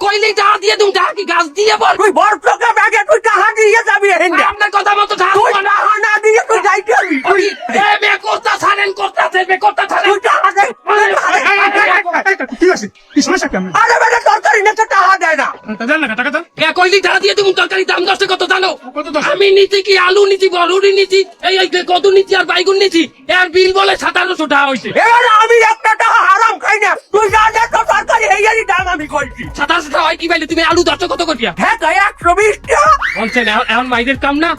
কইলেই টাকা দিয়ে তুমি টাকা কি গাছ দিয়ে বল তুই বড় চোখে ব্যাগে তুই টাকা দিয়ে যাবি হেন্দা আপনার কথা মতো টাকা তুই। টাকা না দিয়ে তুই যাইতে হবি তুই এ মে কোথা ছাড়েন কোথা ছাড়বে কোথা ছাড়েন তুই টাকা দে কি আছে কি সমস্যা কেমন আরে বেটা তরকারি না তো টাকা দেয় না তা জান না দাও এ দিয়ে তুমি তরকারি দাম দশটা কত জানো দশ? আমি নিচ্ছি কি আলু নিচ্ছি বড়ুরি নিচ্ছি এই এই কত নিচ্ছি আর বাইগুন নিচ্ছি এর বিল বলে সাতারোশো টাকা হয়েছে এবার আমি একটা টাকা হারাম খাই না তুই যা তো তরকারি হেয়ারি দাম আমি কইছি। সাতারোশো টাকা হয় কি পাইলে তুমি আলু দশটা কত করিয়া হ্যাঁ তাই একশো বিশ টাকা। বলছেন এখন- মাইদের কাম না?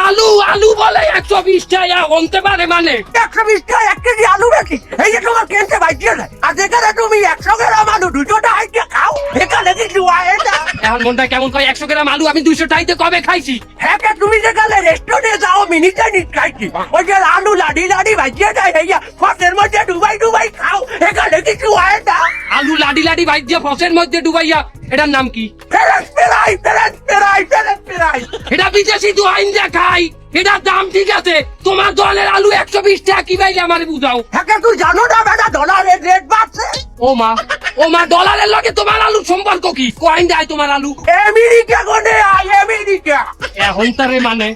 আলু আলু বলে একশো বিশ টাকা হতে পারে মানে। একশো বিশ টাকা এক কেজি আলু নাকি এই যে তোমার কেনতে বাইটিয়ে নাই আর যেখানে তুমি একশো গ্রাম আলু টাকা দিয়ে খাও এখানে কিছু আয় না এখন মনটা কেমন কয়? একশো গ্রাম আলু আমি দুইশো টাইতে কবে খাইছি? হ্যাঁ তুমি যেখানে রেস্টুরেন্টে যাও মিনি চাইনিজ খাইছি। ওই যে আলু লাডি লাডি ভাজিয়ে হেয়া ফসের মধ্যে ডুবাই ডুবাই খাও। এখানে কিছু আয় না। আলু লাডি লাডি ভাই দিয়ে ফসের মধ্যে ডুবাইয়া এটার নাম কি? ফেরেস ফেরেস ফেরেস এটা বিদেশি দু আইন দেখাই এটার দাম ঠিক আছে। তোমার দলের আলু একশো বিশ টাকা কি পাইলে আমার বুঝাও? হ্যাঁ তুই জানো না বেটা ডলারের রেট বাড়ছে? ও মা। ও মা ডলারের লগে তোমার আলু সম্পর্ক কি? কয়েন দেয় তোমার আলু। আমেরিকা গনে আয় আমেরিকা। এখন তারে মানে?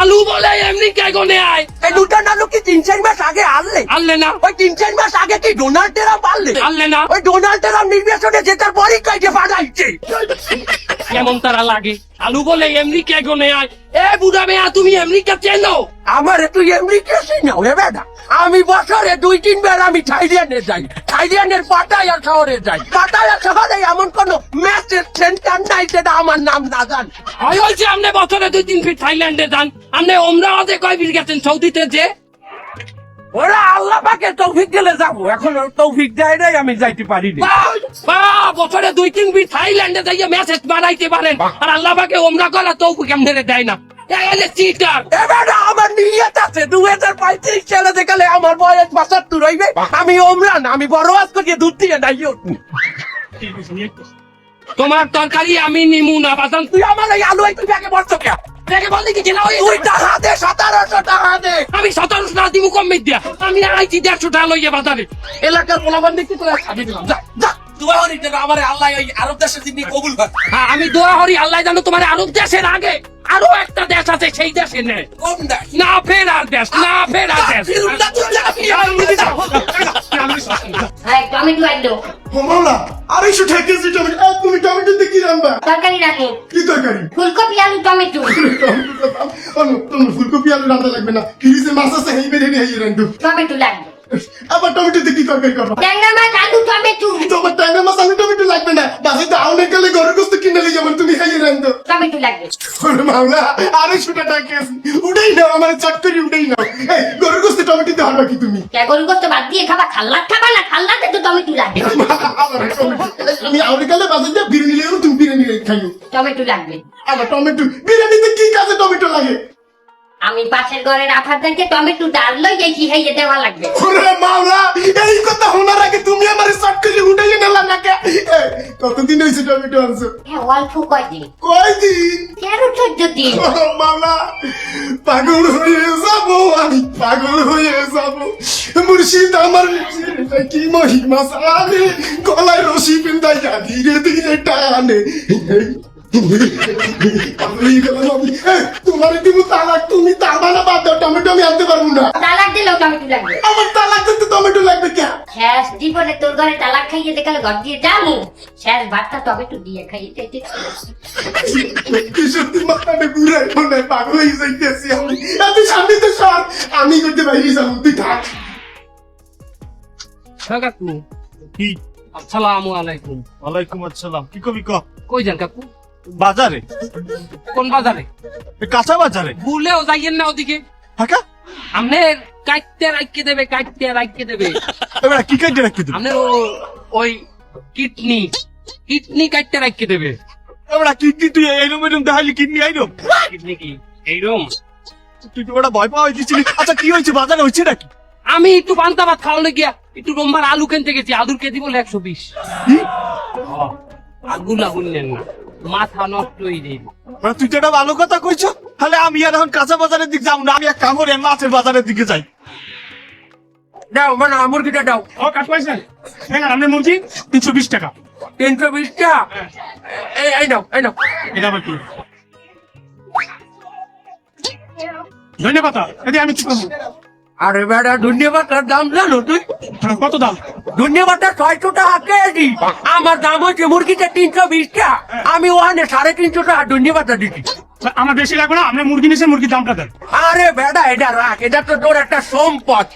আলু বলে এমনি কে গনে আয়। এই দুটো আলু কি তিন চার মাস আগে আনলে? আনলে না। ওই তিন চার মাস আগে কি ডোনাল্ড ট্রাম্প আনলে? আনলে না। ওই ডোনাল্ড ট্রাম্প নির্বাচনে জেতার পরই কাইটে পাঠাইছে কেমন তারা লাগে? আলু বলে এমনি কে গনে আয়। এ বুড়া মেয়া তুমি আমেরিকা চেনো? আমার তুই আমেরিকা সিনাও হে বেটা। আমি বছরে দুই তিনবার আমি থাইল্যান্ডে যাই। থাইল্যান্ডের পাটায়া শহরে যাই। পাটায়া শহরে এমন কোন ম্যাচের সেন্টার নাই যেটা আমার নাম না জান। হয় হয়েছে আপনি বছরে দুই তিন ফিট থাইল্যান্ডে যান। আপনি ওমরাওয়াতে কয় ফিট গেছেন সৌদিতে যে? ওরা আল্লাহ পাকে তৌফিক দিলে যাব। এখন তৌফিক দেয় নাই আমি যাইতে পারি বছরে দুই তিন থাইল্যান্ডে যাইয়ে মেসেজ বাড়াইতে পারেন। আর আল্লাহ পাকে ওমরা করা তৌফু কেমনে দেয় না। আমার নিয়ত আছে দু হাজার পঁয়ত্রিশ সালে দেখালে আমার বয়স বাসাত্তর হইবে আমি ওমরান আমি বড় আজ করিয়ে দুধ দিয়ে নাই তোমার তরকারি আমি নিমু না বাজান। তুই আমার এই আলু তুই ব্যাগে বলছো কে দেখে বললি কি জেলা ওই তুই টাকা দে সতেরোশো টাকা দে আমি সতেরোশো টাকা দিব কম দিয়া। আমি আইছি দেড়শো টাকা লইয়া বাজারে। এলাকার পোলাবান দেখতে তোরা খাবি দিলাম যা যা। দোয়া যেন আমার আল্লাহ ওই আরব দেশের দিন কবুল করে। হ্যাঁ, আমি দোয়া হরি আল্লাহ জানো তোমার আরব দেশের আগে আরও একটা দেশ আছে সেই দেশে নে কোন দেশ? না ফেরার দেশ না ফেরার দেশ। যাবি হ্যাঁ টমেটো আনলো। মামলা আড়াইশো টাকা কেজি টমেটো এই, তুমি টমেটো দিয়ে কি রান্না? তরকারি রাখো। কি তরকারি? ফুলকপি আলু টমেটো। তোমার ফুলকপি আলু রান্না লাগবে না। ফ্রিজে মাছ আছে হেই বেরিয়ে নিয়ে হেই রান্ধো টমেটো লাগবে। আবার টমেটো দিয়ে কি তরকারি করবা? ট্যাংরা মাছ আলু টমেটো। তোমার টাইমে মাছ আলু টমেটো লাগবে না। বাসায় আউনে গেলে ঘরের গোস্ত কিনে নিয়ে যাবেন তুমি হেই রান্ধো টমেটো লাগবে। ওরে মামলা আড়াইশো টাকা কেজি। উঠেই নাও আমার চট করে উঠেই নাও গরুর গোস্তে টমেটো তুমি? গরু গোস্ত বাদ দিয়ে খাবা? খাল্লা খাবা না খাল্লাতে তো টমেটো লাগবে। আমি গেলে বাজার দিয়ে বিরিয়ানি তুমি বিরিয়ানি খাইও। টমেটো লাগবে। আমার টমেটো বিরিয়ানিতে কি কাজে আমি পাশের ঘরের আফারদানকে টমেটো ডাল লই দেখি হেয়ে দেওয়া লাগবে। ওরে মাওলা এই কথা শোনার আগে তুমি আমার শর্ট করে উঠাই নিলা নাকে? কতদিন হয়েছে টমেটো আনছো? হ্যাঁ অল্প কয়দিন। কয়দিন? তেরো চোদ্দ দিন? মাওলা পাগল হয়ে যাব আমি পাগল হয়ে যাব। মুর্শিদ আমার কি মহিমা সালে গলায় রশি পিন্দাইয়া ধীরে ধীরে টানে। আমি তোমার দিব তালাক তুমি তারবা না বাদ দাও টমেটো আমি আনতে পারব না তালাক দিলেও টমেটো লাগবে আমার তালাক দিতে টমেটো লাগবে কে শেষ জীবনে তোর ঘরে তালাক খাইয়ে দেখালে ঘর দিয়ে যাব। শেষ ভাতটা টমেটো দিয়ে খাইয়ে দিতে সত্যি মাথাটা ঘুরে মনে পাগল হয়ে যাইতেছি আমি এত শান্তিতে সর আমি করতে পারি যাব তুই থাক হ্যাঁ কাকু। কি? আসসালামু আলাইকুম। ওয়ালাইকুম আসসালাম। কি কবি কই যান কাকু? বাজারে? কোন বাজারে? এ কাঁচা বাজারে? ভুলেও যাইয়েন না ওদিকে। হাকা আপনি কাটতে রাখতে দেবে কাটতে রাখতে দেবে। এবার কি কাটতে রাখতে দেবে? আপনার ওই কিডনি কিডনি কাটতে রাখতে দেবে। এবার কি কি তুই এইরকম এরকম দেখাইলি কিডনি আইরম কিডনি কি? এইরকম তুই তো ওটা ভয় পাওয়া দিচ্ছিলি আচ্ছা কি হয়েছে? বাজারে হচ্ছে নাকি? আমি একটু পান্তা ভাত খাওয়ালে গিয়া একটু রোমবার আলু কিনতে গেছি আলুর কেজি বলে একশো বিশ। আগুন নেন না। মাথা নষ্ট হয়ে যাইব। মানে তুই তো এটা ভালো কথা কইছো? তাহলে আমি আর এখন কাঁচা বাজারের দিকে যাব না আমি এক কামড় মাছের বাজারের দিকে যাই। দাও মানে মুরগিটা দাও। ও কাট পাইছেন হ্যাঁ মুরগি তিনশো বিশ টাকা। তিনশো বিশ টাকা? এই এই নাও এই নাও। এটা আবার কি? ধন্যবাদ এটি আমি কি করব। আরে বেটা ধন্যবাদটার দাম জানো তুই? হ্যাঁ, কত দাম? ধন্যবাদটা ছয়শো টাকা কেজি আমার দাম হচ্ছে মুরগিটা তিনশো বিশ টাকা আমি ওখানে সাড়ে তিনশো টাকা ধন্যবাদটা দিচ্ছি আমার বেশি লাগবে না মুরগি মুরগির দামটা দেন। আরে বেটা এটা রাখ এটা তো তোর একটা সম্পদ।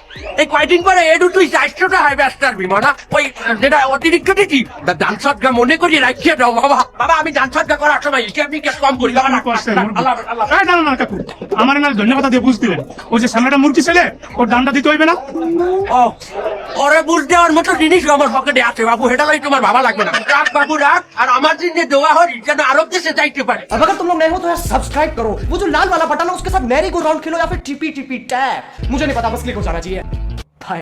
এই কয়দিন পরে এডু তুই চারশো টাকায় ব্যস্ত আসবি মানা ওই যেটা অতিরিক্ত দিচ্ছি তা দান সৎকা মনে করি রাখিয়ে দাও বাবা। বাবা আমি দান সৎকা করার সময় হিসাব নিকেশ কম করি বাবা, না, কাকু। আমার না ধন্যবাদ দিয়ে বুঝ দিলেন। ওই যে সামনেটা মুরগি ছেলে ওর দামটা দিতে হইবে না? ও ওরে বুঝ দেওয়ার মতো জিনিস আমার পকেটে আছে বাবু এটা লাই তোমার ভাবা লাগবে না রাখ বাবু রাখ আর আমার জন্য দোয়া হরি যেন আরব দেশে যাইতে পারে अब अगर तुम लोग नए हो तो यार सब्सक्राइब करो वो जो लाल वाला बटन है उसके साथ मैरी गो राउंड खेलो या फिर टीपी टीपी टैप मुझे नहीं पता बस क्लिक हो जाना चाहिए